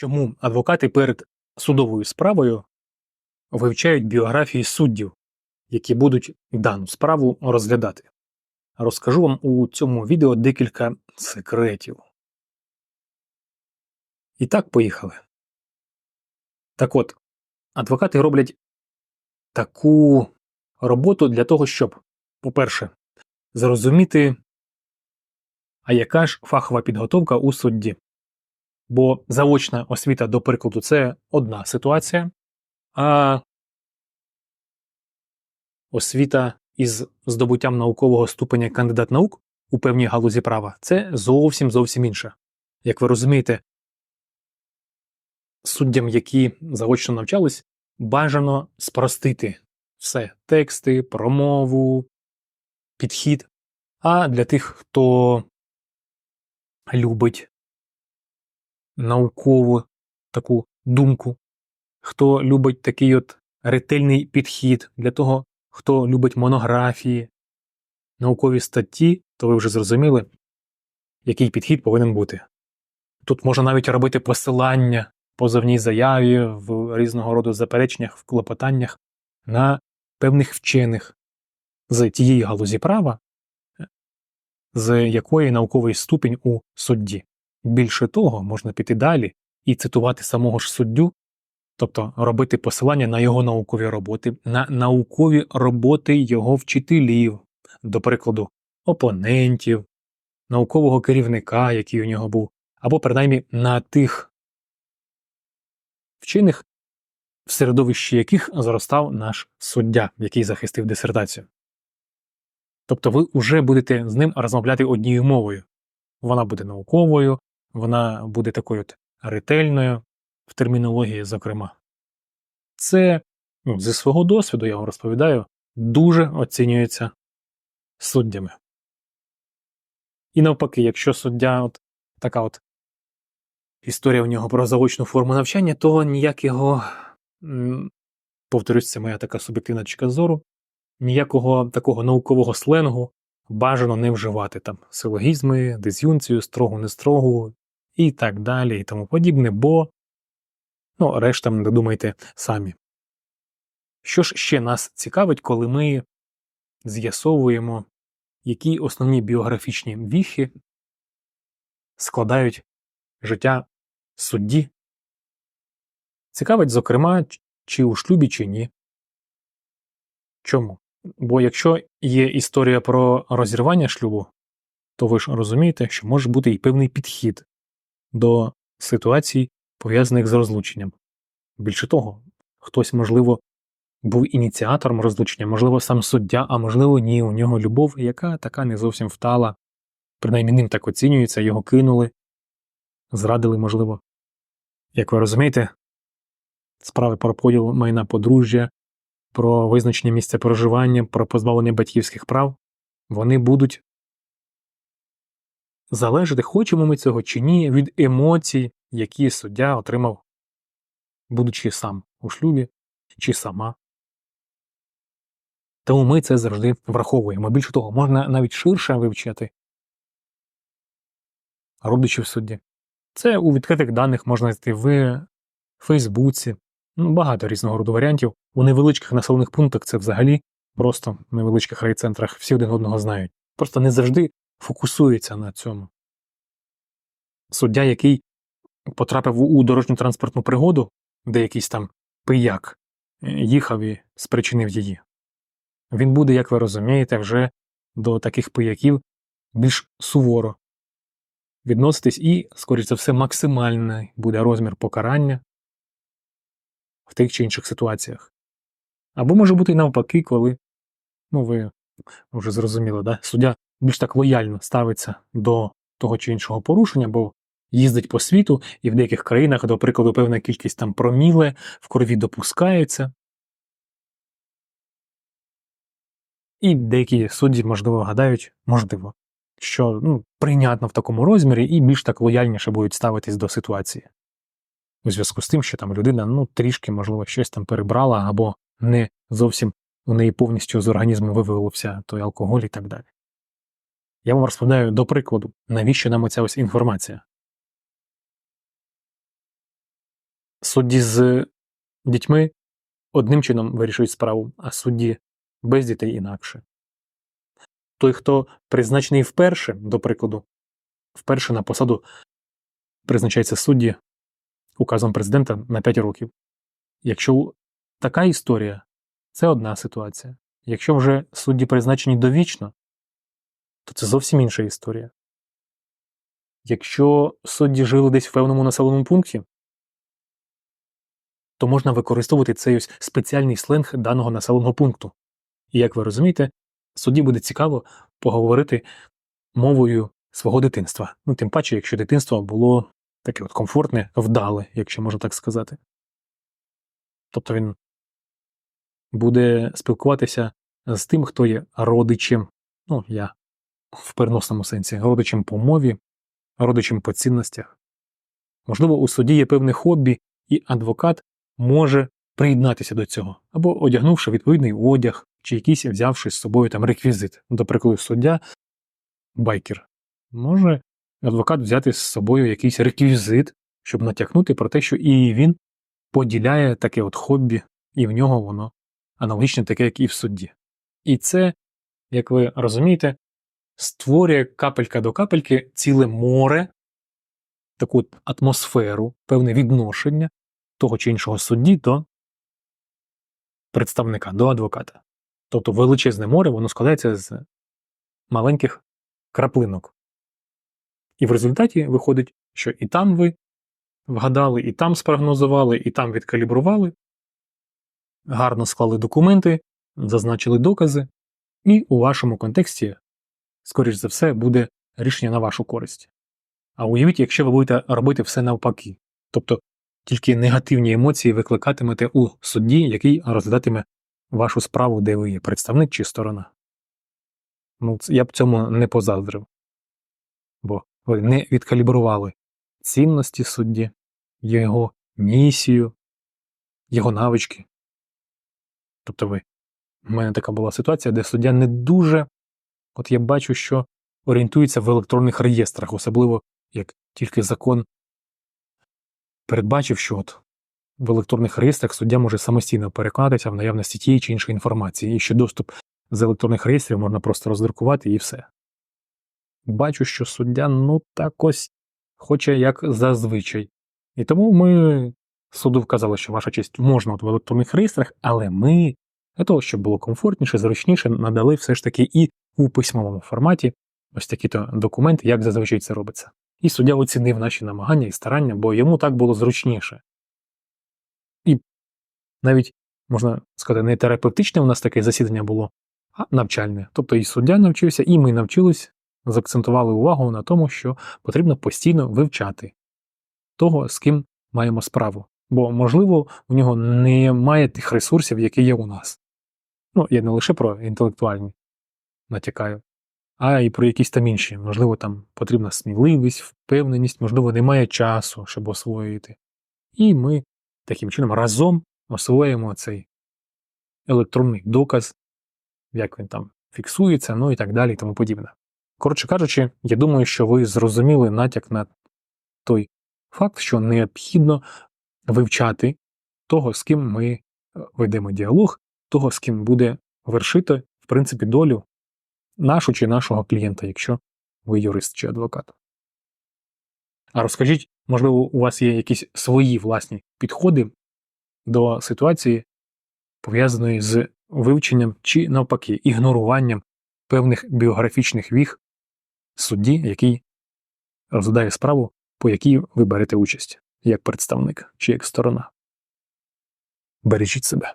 Чому адвокати перед судовою справою вивчають біографії суддів, які будуть дану справу розглядати? Розкажу вам у цьому відео декілька секретів. І так, поїхали. Так от, адвокати роблять таку роботу для того, щоб, по-перше, зрозуміти, а яка ж фахова підготовка у судді. Бо заочна освіта, до прикладу, це одна ситуація, а освіта із здобуттям наукового ступеня кандидат наук у певній галузі права це зовсім зовсім інше. Як ви розумієте, суддям, які заочно навчались, бажано спростити все тексти, промову, підхід. А для тих, хто любить наукову таку думку, хто любить такий от ретельний підхід для того, хто любить монографії, наукові статті, то ви вже зрозуміли, який підхід повинен бути. Тут можна навіть робити посилання позовній заяві в різного роду запереченнях, в клопотаннях на певних вчених з тієї галузі права, з якої науковий ступінь у судді. Більше того, можна піти далі і цитувати самого ж суддю, тобто робити посилання на його наукові роботи, на наукові роботи його вчителів, до прикладу, опонентів, наукового керівника, який у нього був, або принаймні на тих вчених, в середовищі яких зростав наш суддя, який захистив дисертацію. Тобто ви вже будете з ним розмовляти однією мовою. Вона буде науковою, вона буде такою от ретельною в термінології, зокрема. Це ну, зі свого досвіду, я вам розповідаю, дуже оцінюється суддями. І навпаки, якщо суддя от така от історія у нього про заочну форму навчання, то ніяк його, повторюсь, це моя така суб'єктивна точка зору, ніякого такого наукового сленгу бажано не вживати там силогізми, диз'юнцію, строгу, нестрогу і так далі, і тому подібне, бо ну, решта не думайте самі. Що ж ще нас цікавить, коли ми з'ясовуємо, які основні біографічні віхи складають життя судді? Цікавить, зокрема, чи у шлюбі, чи ні. Чому? Бо якщо є історія про розірвання шлюбу, то ви ж розумієте, що може бути і певний підхід до ситуацій, пов'язаних з розлученням. Більше того, хтось, можливо, був ініціатором розлучення, можливо, сам суддя, а можливо, ні, у нього любов, яка така не зовсім втала, принаймні ним так оцінюється, його кинули, зрадили, можливо. Як ви розумієте, справи про поділ майна подружжя, про визначення місця проживання, про позбавлення батьківських прав, вони будуть залежати, хочемо ми цього чи ні, від емоцій, які суддя отримав, будучи сам у шлюбі чи сама. Тому ми це завжди враховуємо. Більше того, можна навіть ширше вивчати родичів судді. Це у відкритих даних можна знайти в Фейсбуці, ну, багато різного роду варіантів. У невеличких населених пунктах це взагалі просто в невеличких райцентрах всі один одного знають. Просто не завжди фокусується на цьому. Суддя, який потрапив у дорожню транспортну пригоду, де якийсь там пияк е, їхав і спричинив її. Він буде, як ви розумієте, вже до таких пияків більш суворо відноситись і, скоріш за все, максимальний буде розмір покарання в тих чи інших ситуаціях. Або може бути і навпаки, коли, ну ви вже зрозуміли, да? суддя більш так лояльно ставиться до того чи іншого порушення, бо їздить по світу, і в деяких країнах, до прикладу, певна кількість там проміле в крові допускається. І деякі судді, можливо, гадають, можливо, що ну, прийнятно в такому розмірі і більш так лояльніше будуть ставитись до ситуації. У зв'язку з тим, що там людина ну, трішки, можливо, щось там перебрала, або не зовсім у неї повністю з організму вивелився той алкоголь і так далі. Я вам розповідаю до прикладу, навіщо нам оця ось інформація. судді з дітьми одним чином вирішують справу, а судді без дітей інакше. Той, хто призначений вперше, до прикладу, вперше на посаду призначається судді указом президента на 5 років. Якщо така історія, це одна ситуація. Якщо вже судді призначені довічно, то це зовсім інша історія. Якщо судді жили десь в певному населеному пункті, то можна використовувати цей ось спеціальний сленг даного населеного пункту. І як ви розумієте, судді буде цікаво поговорити мовою свого дитинства. Ну, тим паче, якщо дитинство було таке от комфортне, вдале, якщо можна так сказати. Тобто він буде спілкуватися з тим, хто є родичем, ну, я в переносному сенсі, родичем по мові, родичем по цінностях. Можливо, у суді є певне хобі, і адвокат може приєднатися до цього, або одягнувши відповідний одяг, чи якийсь взявши з собою там реквізит. До прикладу, суддя байкер. Може адвокат взяти з собою якийсь реквізит, щоб натякнути про те, що і він поділяє таке от хобі, і в нього воно аналогічне таке, як і в судді. І це, як ви розумієте, створює капелька до капельки ціле море, таку атмосферу, певне відношення того чи іншого судді до представника, до адвоката. Тобто величезне море, воно складається з маленьких краплинок. І в результаті виходить, що і там ви вгадали, і там спрогнозували, і там відкалібрували, гарно склали документи, зазначили докази, і у вашому контексті, скоріш за все, буде рішення на вашу користь. А уявіть, якщо ви будете робити все навпаки, тобто тільки негативні емоції викликатимете у судді, який розглядатиме вашу справу, де ви є представник чи сторона. Ну, я б цьому не позаздрив, бо ви не відкалібрували цінності судді, його місію, його навички. Тобто ви. У мене така була ситуація, де суддя не дуже, от я бачу, що орієнтується в електронних реєстрах, особливо як тільки закон передбачив, що от в електронних реєстрах суддя може самостійно переконатися в наявності тієї чи іншої інформації, і що доступ з електронних реєстрів можна просто роздрукувати і все. Бачу, що суддя ну так ось хоче як зазвичай. І тому ми суду вказали, що ваша честь можна от в електронних реєстрах, але ми для того, щоб було комфортніше, зручніше, надали все ж таки і у письмовому форматі ось такі-то документи, як зазвичай це робиться. І суддя оцінив наші намагання і старання, бо йому так було зручніше. І навіть, можна сказати, не терапевтичне у нас таке засідання було, а навчальне. Тобто і суддя навчився, і ми навчились, заакцентували увагу на тому, що потрібно постійно вивчати того, з ким маємо справу. Бо, можливо, у нього немає тих ресурсів, які є у нас. Ну, я не лише про інтелектуальні натякаю, а й про якісь там інші. Можливо, там потрібна сміливість, впевненість, можливо, немає часу, щоб освоїти. І ми таким чином разом освоїмо цей електронний доказ, як він там фіксується, ну і так далі, і тому подібне. Коротше кажучи, я думаю, що ви зрозуміли натяк на той факт, що необхідно вивчати того, з ким ми ведемо діалог, того, з ким буде вершити, в принципі, долю нашу чи нашого клієнта, якщо ви юрист чи адвокат. А розкажіть, можливо, у вас є якісь свої власні підходи до ситуації, пов'язаної з вивченням чи, навпаки, ігноруванням певних біографічних віг судді, який розглядає справу, по якій ви берете участь як представник чи як сторона. Бережіть себе.